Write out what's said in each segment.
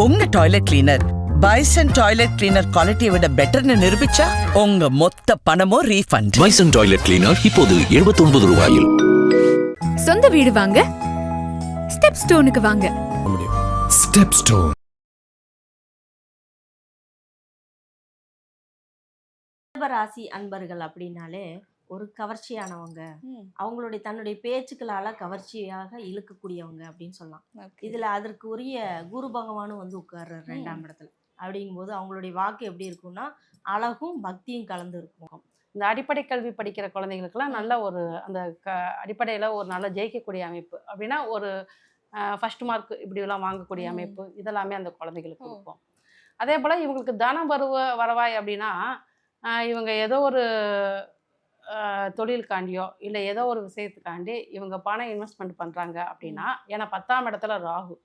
உங்க toilet cleaner bison toilet cleaner குவாலிட்டியை விட பெட்டர்னு நிரூபிச்சா உங்க மொத்த பணமும் ரீஃபண்ட் பைசன் டாய்லெட் கிளீனர் இப்போது 79 ரூபாயில். சொந்த வீடு வாங்க ஸ்டெப் ஸ்டோனுக்கு வாங்க. ஸ்டெப் ஸ்டோன் ரிஷபராசி அன்பர்கள் அப்படின்னாலே ஒரு கவர்ச்சியானவங்க. அவங்களுடைய தன்னுடைய பேச்சுக்களால கவர்ச்சியாக இழுக்கக்கூடியவங்க அப்படின்னு சொல்லலாம். இதுல அதற்கு உரிய குரு பகவானும் வந்து உட்கார்றாரு ரெண்டாம் இடத்துல. அப்படிங்கும்போது அவங்களுடைய வாக்கு எப்படி இருக்கும்னா அழகும் பக்தியும் கலந்து இருக்கும். இந்த அடிப்படை கல்வி படிக்கிற குழந்தைங்களுக்குலாம் நல்ல ஒரு அந்த க அடிப்படையில் ஒரு நல்ல ஜெயிக்கக்கூடிய அமைப்பு. அப்படின்னா ஒரு ஃபர்ஸ்ட் மார்க் இப்படிலாம் வாங்கக்கூடிய. அமைப்பு. இதெல்லாமே அந்த குழந்தைகளுக்கு. இருக்கும். அதே போல் இவங்களுக்கு தனம் வருவ வரவாய் அப்படின்னா இவங்க ஏதோ ஒரு தொழிலுக்காண்டியோ இல்லை ஏதோ ஒரு விஷயத்துக்காண்டி இவங்க பணம் இன்வெஸ்ட்மெண்ட் பண்ணுறாங்க அப்படின்னா ஏன்னா பத்தாம் இடத்துல ராகு.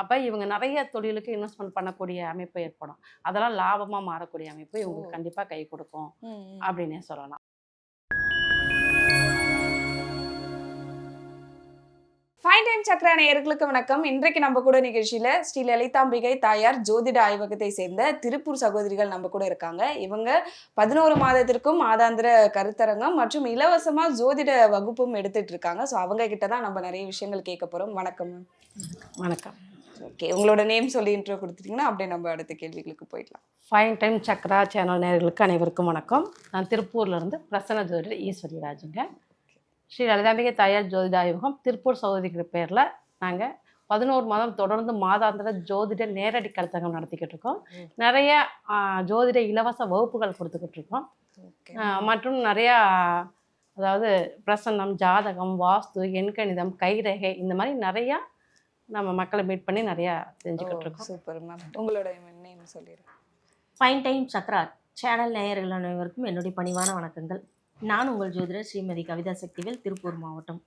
அப்போ இவங்க நிறைய தொழிலுக்கு இன்வெஸ்ட்மெண்ட் பண்ணக்கூடிய அமைப்பு ஏற்படும். அதெல்லாம் லாபமாக மாறக்கூடிய அமைப்பு இவங்களுக்கு. கண்டிப்பாக கை கொடுக்கும் அப்படின்னே சொல்லலாம். ஃபைன் டைம் சக்கர நேயர்களுக்கு வணக்கம். இன்றைக்கு நம்ம கூட நிகழ்ச்சியில ஸ்ரீ லலிதாம்பிகை தாயார் ஜோதிட ஆய்வகத்தை சேர்ந்த திருப்பூர் சகோதரிகள் நம்ம கூட இருக்காங்க. இவங்க பதினோரு மாதத்திற்கும் மாதாந்திர கருத்தரங்கம் மற்றும் இலவசமா ஜோதிட வகுப்பும் எடுத்துட்டு இருக்காங்க. ஸோ அவங்க கிட்ட தான் நம்ம நிறைய விஷயங்கள் கேட்க போறோம். வணக்கம் வணக்கம். ஓகே உங்களோட நேம் சொல்லி இன்ட்ரோ கொடுத்துட்டீங்கன்னா அப்படியே நம்ம அடுத்த கேள்விகளுக்கு போயிடலாம். ஃபைன் டைம் சக்ரா சேனல் நேயர்களுக்கு அனைவருக்கும் வணக்கம். நான் திருப்பூர்லேருந்து பிரசன்ன ஜோதிடர் ஈஸ்வரி ராஜுங்க. ஸ்ரீ லலிதாம்பிகை தாயார் ஜோதிட ஆய்வகம் திருப்பூர் சகோதரிக்கிற பேரில் நாங்கள் பதினோரு மாதம் தொடர்ந்து மாதாந்திர ஜோதிட நேரடி கருத்தரங்கம் நடத்திக்கிட்டு இருக்கோம். நிறைய ஜோதிட இலவச வகுப்புகள் கொடுத்துக்கிட்டு இருக்கோம். மற்றும் நிறையா அதாவது பிரசன்னம் ஜாதகம் வாஸ்து எண்கணிதம் கைரேகை இந்த மாதிரி நிறையா நம்ம மக்களை மீட் பண்ணி நிறையா செஞ்சுக்கிட்டு இருக்கோம். Super ma'am. உங்களோட நேம் சொல்லிடுங்க ஃபைன் டைம் சக்ரா சேனல் நேயர்கள் அனைவருக்கும் என்னுடைய பணிவான வணக்கங்கள். நான் உங்கள் ஜோதிடர் ஸ்ரீமதி கவிதா சக்திவேல் திருப்பூர் மாவட்டம்.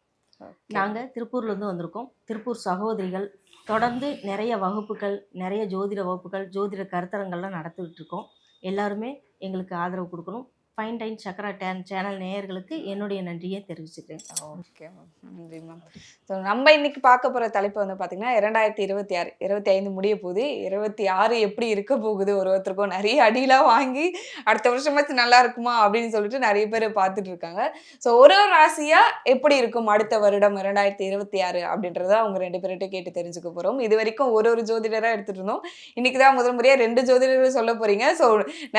நாங்கள் திருப்பூர்லேருந்து வந்திருக்கோம். திருப்பூர் சகோதரிகள் தொடர்ந்து நிறைய வகுப்புகள் நிறைய ஜோதிட வகுப்புகள் ஜோதிட கருத்தரங்கள்லாம் இருக்கோம். எல்லாருமே எங்களுக்கு ஆதரவு கொடுக்கணும். ஃபைன் டைன் சக்கரா டேன் சேனல் நேயர்களுக்கு என்னுடைய நன்றியை தெரிவிச்சுக்கிறேன். ஓகே மேம் நன்றி மேம் ஸோ நம்ம இன்னைக்கு பார்க்க போகிற தலைப்பு வந்து பார்த்தீங்கன்னா இரண்டாயிரத்தி இருபத்தி ஆறு இருபத்தி ஐந்து முடிய போகுது. இருபத்தி ஆறு எப்படி இருக்க போகுது? ஒரு ஒருத்தருக்கும் நிறைய அடியெலாம் வாங்கி அடுத்த வருஷமாச்சு நல்லா இருக்குமா? அப்படின்னு சொல்லிட்டு நிறைய பேர் பார்த்துட்டு இருக்காங்க. ஸோ ஒரு ஒரு ராசியாக எப்படி இருக்கும் அடுத்த வருடம் இரண்டாயிரத்தி இருபத்தி ஆறு அப்படின்றத அவங்க ரெண்டு பேர்கிட்ட கேட்டு தெரிஞ்சுக்க போகிறோம் இது வரைக்கும் ஒரு ஒரு ஜோதிடராக எடுத்துகிட்டு இருந்தோம். இன்னைக்கு தான் முதல் முறையாக ரெண்டு ஜோதிடர்கள் சொல்ல போகிறீங்க ஸோ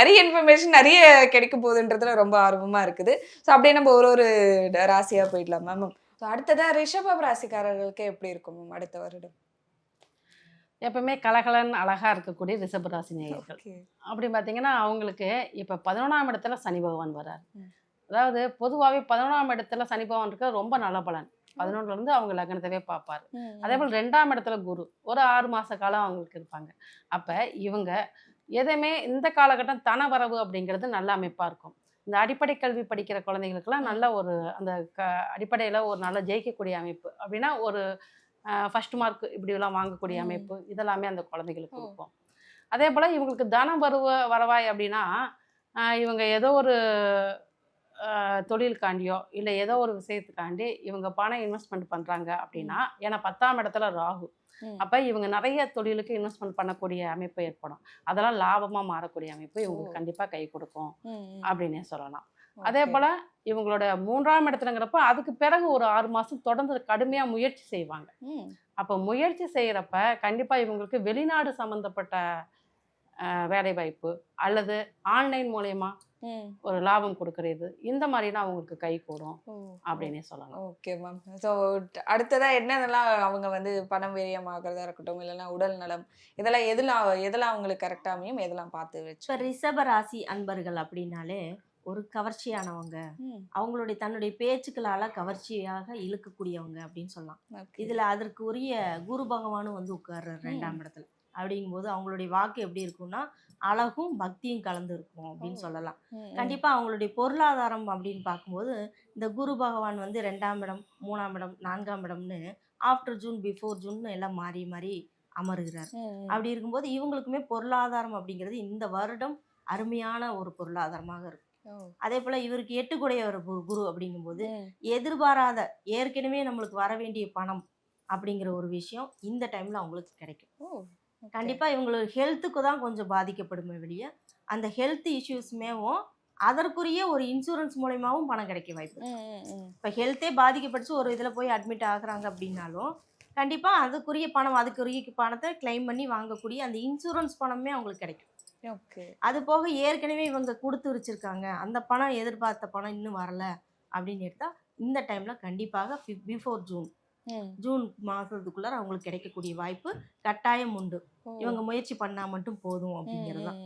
நிறைய இன்ஃபர்மேஷன் நிறைய கிடைக்க போகுதுன்றதுல ரொம்ப ஆர்வமாக இருக்குது. ஸோ அப்படியே நம்ம ஒரு ஒரு ராசியாக போயிடலாம் மேம் ஸோ அடுத்ததா ரிஷபம் ராசிக்காரர்களுக்கு எப்படி இருக்கும் மேம் அடுத்த வருடம்? எப்பவுமே கலகலன் அழகா இருக்கக்கூடிய ரிஷபராசி நேயர்கள். அப்படி பார்த்தீங்கன்னா அவங்களுக்கு இப்போ பதினொன்றாம் இடத்துல சனி பகவான் வரார். அதாவது பொதுவாகவே பதினொன்றாம் இடத்துல சனி பகவான் இருக்க ரொம்ப நல்ல பலன். பதினொன்றுல இருந்து அவங்க லக்னத்தவே பார்ப்பாரு அதே போல் ரெண்டாம் இடத்துல குரு. ஒரு ஆறு மாச காலம் அவங்களுக்கு இருப்பாங்க. அப்போ இவங்க எதையுமே இந்த காலகட்டம் தன வரவு அப்படிங்கிறது நல்ல அமைப்பாக இருக்கும் இந்த அடிப்படை கல்வி படிக்கிற குழந்தைங்களுக்குலாம் நல்ல ஒரு அந்த க அடிப்படையில் ஒரு நல்ல ஜெயிக்கக்கூடிய அமைப்பு அப்படின்னா ஒரு ஃபர்ஸ்ட் மார்க் இப்படிலாம் வாங்கக்கூடிய. அமைப்பு இதெல்லாமே அந்த குழந்தைகளுக்கு. இருக்கும் அதே போல் இவங்களுக்கு தனம் வருவ வரவாய் அப்படின்னா இவங்க ஏதோ ஒரு தொழிலுக்காண்டியோ இல்லை ஏதோ ஒரு விஷயத்துக்காண்டி இவங்க பணம் இன்வெஸ்ட்மெண்ட் பண்ணுறாங்க அப்படின்னா ஏன்னா பத்தாம் இடத்துல ராகு. அப்போ இவங்க நிறைய தொழிலுக்கு இன்வெஸ்ட்மெண்ட் பண்ணக்கூடிய அமைப்பு ஏற்படும் அதெல்லாம் லாபமாக மாறக்கூடிய அமைப்பு இவங்களுக்கு. கண்டிப்பாக கை கொடுக்கும். அப்படின்னே சொல்லலாம் அதே. போல் இவங்களோட மூன்றாம் இடத்துலங்கிறப்ப அதுக்கு பிறகு ஒரு ஆறு மாதம் தொடர்ந்து கடுமையாக முயற்சி செய்வாங்க. அப்போ முயற்சி செய்கிறப்ப கண்டிப்பாக இவங்களுக்கு வெளிநாடு சம்மந்தப்பட்ட வேலைவாய்ப்பு அல்லது ஆன்லைன் மூலயமா. ஒரு லாபம் கொடுக்கறது. இந்த மாதிரிலாம் அவங்களுக்கு கை கூடும். அப்படின்னே சொல்லலாம். Okay ma'am. ஸோ அடுத்ததா என்னென்னலாம் அவங்க வந்து பணம் விரயமாகிறதா இருக்கட்டும் இல்லைன்னா உடல் நலம் இதெல்லாம் எதெல்லாம் எதெல்லாம் அவங்களுக்கு கரெக்டாக அமையும் எதெல்லாம் பார்த்து வச்சு? இப்போ ரிஷபராசி அன்பர்கள் அப்படின்னாலே ஒரு கவர்ச்சியானவங்க. அவங்களுடைய தன்னுடைய பேச்சுக்களால கவர்ச்சியாக இழுக்கக்கூடியவங்க அப்படின்னு சொல்லலாம். இதுல அதற்கு உரிய குரு பகவானும் வந்து உட்கார்றாரு ரெண்டாம் இடத்துல. அப்படிங்கும்போது அவங்களுடைய வாக்கு எப்படி இருக்கும்னா அழகும் பக்தியும் கலந்து இருக்கும் அப்படின்னு. சொல்லலாம் ம், ம். கண்டிப்பா அவங்களுடைய பொருளாதாரம் அப்படின்னு பார்க்கும்போது இந்த குரு பகவான் வந்து ரெண்டாம் இடம் மூணாம் இடம் நான்காம் இடம்னு ஆஃப்டர் ஜூன் பிஃபோர் ஜூன் எல்லாம் மாறி மாறி அமருகிறார். அப்படி இருக்கும்போது இவங்களுக்குமே பொருளாதாரம் அப்படிங்கிறது இந்த வருடம் அருமையான ஒரு பொருளாதாரமாக இருக்கும். அதே போல இவருக்கு எட்டுக்குடைய ஒரு குரு- அப்படிங்கும்போது. எதிர்பாராத ஏற்கனவே நம்மளுக்கு வர வேண்டிய பணம் அப்படிங்கிற ஒரு விஷயம் இந்த டைம்ல அவங்களுக்கு கிடைக்கும் கண்டிப்பாக இவங்களோட ஹெல்த்துக்கு தான் கொஞ்சம் பாதிக்கப்படுமே வெளியே அந்த ஹெல்த் இஷ்யூஸ்மேவும் அதற்குரிய ஒரு இன்சூரன்ஸ் மூலயமாவும் பணம் கிடைக்க வாய்ப்பு. இப்போ ஹெல்த்தே பாதிக்கப்பட்டுச்சு ஒரு இதில் போய் அட்மிட் ஆகுறாங்க அப்படின்னாலும் கண்டிப்பாக அதுக்குரிய பணம் அதுக்குரிய பணத்தை கிளைம் பண்ணி வாங்கக்கூடிய அந்த இன்சூரன்ஸ் பணமே அவங்களுக்கு கிடைக்கும் ஓகே அது போக ஏற்கனவே இவங்க கொடுத்து வச்சிருக்காங்க அந்த பணம் எதிர்பார்த்த பணம் இன்னும் வரல அப்படின்னு எடுத்தா இந்த டைம்ல கண்டிப்பாக பிஃபோர் ஜூன். ஜூன் மாதத்துக்குள்ளார அவங்களுக்கு கிடைக்கக்கூடிய வாய்ப்பு கட்டாயம் உண்டு. இவங்க முயற்சி பண்ணா மட்டும் போதும் அப்படிங்கிறது தான்.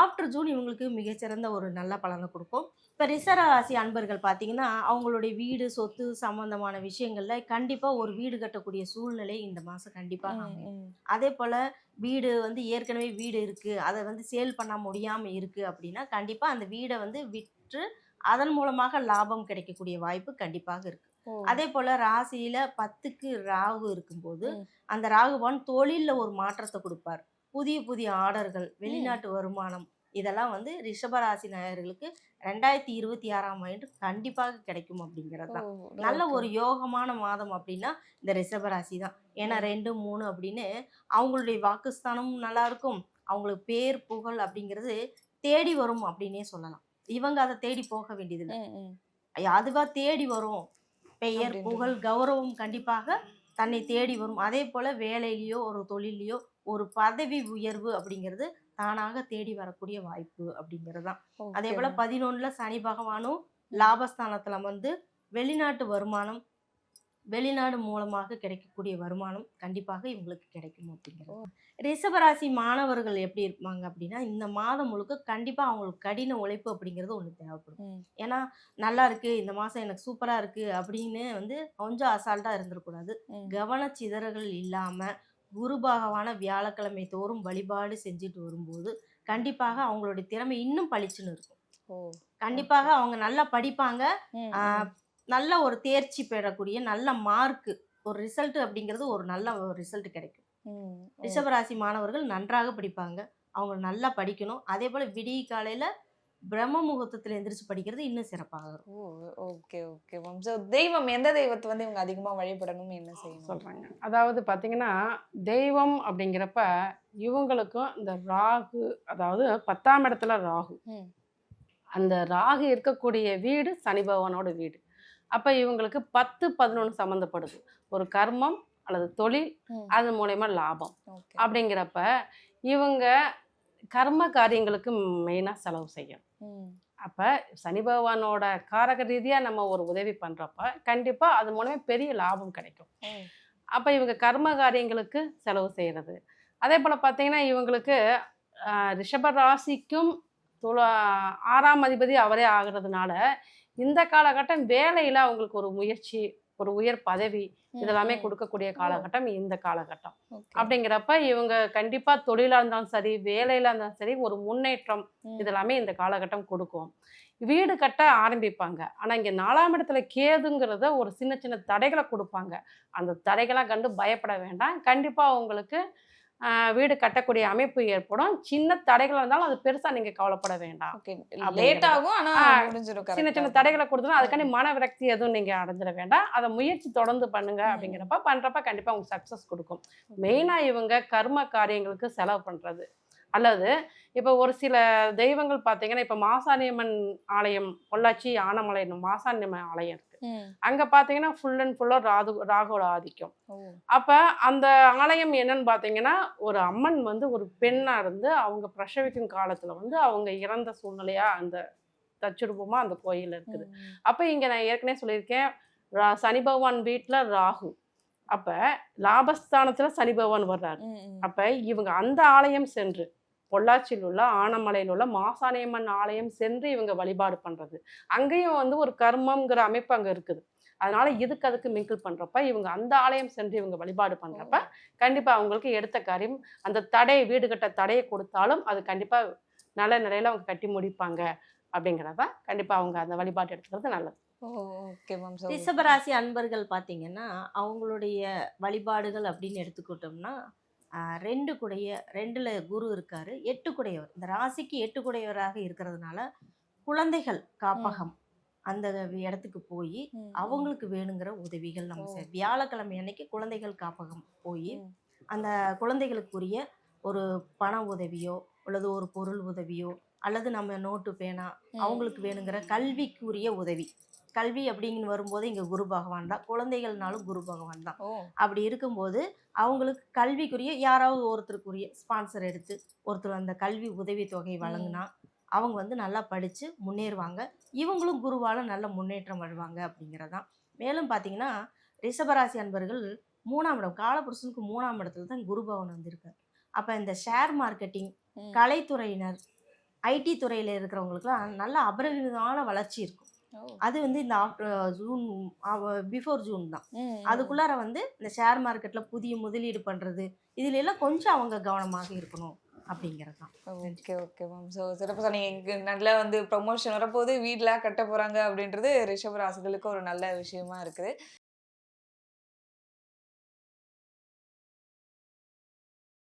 ஆஃப்டர் ஜூன் இவங்களுக்கு மிகச்சிறந்த ஒரு நல்ல பலனை கொடுக்கும் இப்போ ரிசர்வ ராசி அன்பர்கள் பார்த்தீங்கன்னா அவங்களுடைய வீடு சொத்து சம்பந்தமான விஷயங்கள்ல கண்டிப்பாக ஒரு வீடு கட்டக்கூடிய சூழ்நிலை இந்த மாதம் கண்டிப்பாக. அதே போல் வீடு வந்து ஏற்கனவே வீடு இருக்குது அதை வந்து சேல் பண்ண முடியாமல் இருக்குது அப்படின்னா கண்டிப்பாக அந்த வீடை வந்து விற்று அதன் மூலமாக லாபம் கிடைக்கக்கூடிய வாய்ப்பு கண்டிப்பாக இருக்குது. அதே போல் ராசியில் பத்துக்கு ராகு இருக்கும்போது. அந்த ராகுபான் தொழிலில் ஒரு மாற்றத்தை கொடுப்பார். புதிய புதிய ஆர்டர்கள் வெளிநாட்டு வருமானம் இதெல்லாம் வந்து ரிஷபராசி நேயர்களுக்கு ரெண்டாயிரத்தி இருபத்தி ஆறாம் ஆண்டு கண்டிப்பாக கிடைக்கும் அப்படிங்கிறது தான் நல்ல. ஒரு யோகமான மாதம் அப்படின்னா இந்த ரிஷபராசி தான் ஏன்னா ரெண்டு மூணு அப்படின்னு அவங்களுடைய வாக்குஸ்தானமும் நல்லா இருக்கும். அவங்களுக்கு பேர் புகழ் அப்படிங்கிறது தேடி வரும் அப்படின்னே சொல்லலாம். இவங்க அதை தேடி போக வேண்டியதில்லை. அதுவா தேடி வரும். பெயர். புகழ் கௌரவம் கண்டிப்பாக தன்னை தேடி வரும் அதே போல வேலையிலயோ ஒரு தொழிலையோ ஒரு பதவி உயர்வு அப்படிங்கிறது தானாக தேடி வரக்கூடிய வாய்ப்பு அப்படிங்கிறது தான் அதே போல. பதினொன்னுல சனி பகவானும் லாபஸ்தானத்துல வந்து வெளிநாட்டு வருமானம் வெளிநாடு மூலமாக கிடைக்கக்கூடிய வருமானம் கண்டிப்பாக இவங்களுக்கு கிடைக்கும் அப்படிங்கிறது ரிஷபராசி மாணவர்கள் எப்படி இருப்பாங்க அப்படின்னா இந்த மாதம் முழுக்க கண்டிப்பா அவங்களுக்கு கடின உழைப்பு அப்படிங்கிறது ஒன்று தேவைப்படும். ஏன்னா நல்லா இருக்கு இந்த மாசம் எனக்கு சூப்பரா இருக்கு அப்படின்னு வந்து கொஞ்சம் அசால்ட்டா இருந்துடக்கூடாது. கவனச்சிதறல்கள் இல்லாம குரு பகவான வியாழக்கிழமை தோறும் வழிபாடு செஞ்சுட்டு வரும்போது கண்டிப்பாக அவங்களுடைய திறமை இன்னும் பளிச்சுன்னு இருக்கும். கண்டிப்பாக அவங்க நல்லா படிப்பாங்க. நல்ல ஒரு தேர்ச்சி பெறக்கூடிய நல்ல மார்க் ஒரு ரிசல்ட் அப்படிங்கிறது ஒரு நல்ல ஒரு ரிசல்ட் கிடைக்கும். ரிஷபராசி மாணவர்கள் நன்றாக படிப்பாங்க. அவங்க நல்லா படிக்கணும். அதே போல விடிய காலையில பிரம்ம முகூர்த்தத்துல எந்திரிச்சு படிக்கிறது இன்னும் சிறப்பாக இருக்கும். Oh okay okay ma'am so தெய்வம் எந்த தெய்வத்தை வந்து இவங்க அதிகமா வழிபடணும் என்ன செய்யணும்? சொல்றாங்க. அதாவது பார்த்தீங்கன்னா தெய்வம் அப்படிங்கிறப்ப இவங்களுக்கும் இந்த ராகு அதாவது பத்தாம் இடத்துல ராகு. ம். அந்த ராகு இருக்கக்கூடிய வீடு சனி பகவானோட வீடு. அப்ப இவங்களுக்கு பத்து பதினொன்று சம்மந்தப்படுது ஒரு கர்மம் அல்லது தொழில். அது மூலயமா லாபம் அப்படிங்கிறப்ப இவங்க கர்ம காரியங்களுக்கு மெயினாக செலவு செய்யும் ம். அப்போ சனி பகவானோட காரக ரீதியாக நம்ம ஒரு உதவி பண்ணுறப்ப கண்டிப்பாக அது மூலமே பெரிய லாபம் கிடைக்கும். அப்போ இவங்க கர்ம காரியங்களுக்கு செலவு செய்கிறது அதே போல் பார்த்தீங்கன்னா இவங்களுக்கு ரிஷப ராசிக்கும் துல ஆறாம் அதிபதி அவரே ஆகிறதுனால இந்த காலகட்டம் வேலையில் அவங்களுக்கு ஒரு முயற்சி ஒரு உயர் பதவி இதெல்லாமே. கொடுக்கக்கூடிய காலகட்டம் இந்த காலகட்டம். அப்படிங்கிறப்ப இவங்க கண்டிப்பா தொழிலா இருந்தாலும் சரி வேலையில இருந்தாலும் சரி ஒரு முன்னேற்றம். இதெல்லாமே இந்த காலகட்டம் கொடுக்கும் வீடு கட்ட ஆரம்பிப்பாங்க ஆனா இங்க நாலாம் இடத்துல கேதுங்கிறத ஒரு சின்ன சின்ன தடைகளை கொடுப்பாங்க அந்த தடைகளாம் கண்டு பயப்பட வேண்டாம் கண்டிப்பா உங்களுக்கு ஆஹ், வீடு கட்டக்கூடிய அமைப்பு ஏற்படும் சின்ன தடைகள் இருந்தாலும் அது பெருசா நீங்க கவலைப்பட வேண்டாம். லேட் ஆகும் ஆனா சின்ன சின்ன. தடைகளை கொடுத்தோம்னா அதுக்காண்டி மன விரக்தி எதுவும் நீங்க அடைஞ்சிட வேண்டாம் அதை முயற்சி தொடர்ந்து பண்ணுங்க. அப்படிங்கிறப்ப பண்றப்ப கண்டிப்பா உங்களுக்கு சக்சஸ் கொடுக்கும் மெயினா இவங்க கர்ம காரியங்களுக்கு செலவு பண்றது அல்லது இப்போ ஒரு சில தெய்வங்கள் பார்த்தீங்கன்னா இப்போ மாசாணியம்மன் ஆலயம் பொள்ளாச்சி ஆனமலை மாசாணியம்மன் ஆலயம் இருக்கு ம். அங்க பார்த்தீங்கன்னா ஃபுல் அண்ட் ஃபுல்லாக ராகு ராகுவோட ஆதிக்கம். அப்ப அந்த ஆலயம் என்னன்னு பார்த்தீங்கன்னா ஒரு அம்மன் வந்து ஒரு பெண்ணா இருந்து அவங்க பிரசவிக்கும் காலத்துல வந்து அவங்க இறந்த சூழ்நிலையா அந்த தச்சுரூபமா அந்த கோயில் இருக்குது. அப்ப இங்க நான் ஏற்கனவே சொல்லியிருக்கேன் சனி பகவான் வீட்டுல ராகு அப்ப லாபஸ்தானத்துல சனி பகவான் வர்றாரு. அப்ப இவங்க அந்த ஆலயம் சென்று பொள்ளாச்சியில் உள்ள ஆனமலையில் உள்ள மாசாணியம்மன் ஆலயம் சென்று இவங்க வழிபாடு பண்றது. அங்கேயும் வந்து ஒரு கர்மம்ங்கிற அமைப்பு அங்க இருக்குது. அதனால இதுக்கு அதுக்கு மிங்கிள் பண்றப்ப இவங்க அந்த ஆலயம் சென்று இவங்க வழிபாடு பண்றப்ப கண்டிப்பா அவங்களுக்கு எடுத்த காரியம் அந்த தடை வீடு கட்ட தடையை கொடுத்தாலும் அது கண்டிப்பா நல்ல நிலையில அவங்க கட்டி முடிப்பாங்க அப்படிங்கிறத கண்டிப்பா அவங்க அந்த வழிபாடு எடுத்துக்கிறது நல்லது. ஓகே மேம் ரிஷபராசி அன்பர்கள் பார்த்தீங்கன்னா அவங்களுடைய வழிபாடுகள் அப்படின்னு எடுத்துக்கிட்டோம்னா ரெண்டு குடைய ரெண்டுல குரு இருக்காரு எட்டு குடையவர். இந்த ராசிக்கு எட்டு குடையவராக இருக்கிறதுனால குழந்தைகள் காப்பகம் அந்த இடத்துக்கு போய் அவங்களுக்கு வேணுங்கிற உதவிகள் நம்ம வியாழக்கிழமை அன்னைக்கு குழந்தைகள் காப்பகம் போய். அந்த குழந்தைகளுக்குரிய ஒரு பண உதவியோ அல்லது ஒரு பொருள் உதவியோ அல்லது நம்ம நோட்டு பேனா அவங்களுக்கு வேணுங்கிற கல்விக்குரிய உதவி. கல்வி அப்படிங்கன்னு வரும்போது இங்கே குரு பகவான் தான். குழந்தைகள்னாலும் குரு பகவான் தான். அப்படி இருக்கும்போது அவங்களுக்கு கல்விக்குரிய யாராவது ஒருத்தருக்குரிய ஸ்பான்சர் எடுத்து ஒருத்தர் அந்த கல்வி உதவி தொகை வழங்கினா அவங்க வந்து நல்லா படித்து முன்னேறுவாங்க. இவங்களும் குருவால் நல்ல முன்னேற்றம் அடைவாங்க அப்படிங்கிறதான். மேலும் பார்த்தீங்கன்னா ரிஷபராசி அன்பர்கள் மூணாம் இடம் காலபுருஷனுக்கு மூணாம் இடத்துல தான் குரு பவன் வந்திருக்கார். அப்போ இந்த ஷேர் மார்க்கெட்டிங். கலைத்துறையினர் ஐடி துறையில் இருக்கிறவங்களுக்குலாம் நல்ல அபரிவிதமான வளர்ச்சி இருக்கும். அது வந்து இந்த ஜூன் பிஃபோர் ஜூன் தான். அதுக்குள்ளார வந்து இந்த ஷேர் மார்க்கெட்ல புதிய முதலீடு பண்றது இதுல எல்லாம் கொஞ்சம் அவங்க கவனமாக இருக்கணும் அப்படிங்கிறது தான். ஓகே ஓகே மேம் ஸோ சிறப்பு சொன்னீங்க. இங்க நல்லா வந்து ப்ரொமோஷன் வரப்போது வீடெலாம் கட்ட போகிறாங்க அப்படின்றது ரிஷப ராசிகளுக்கு ஒரு நல்ல விஷயமா இருக்குது.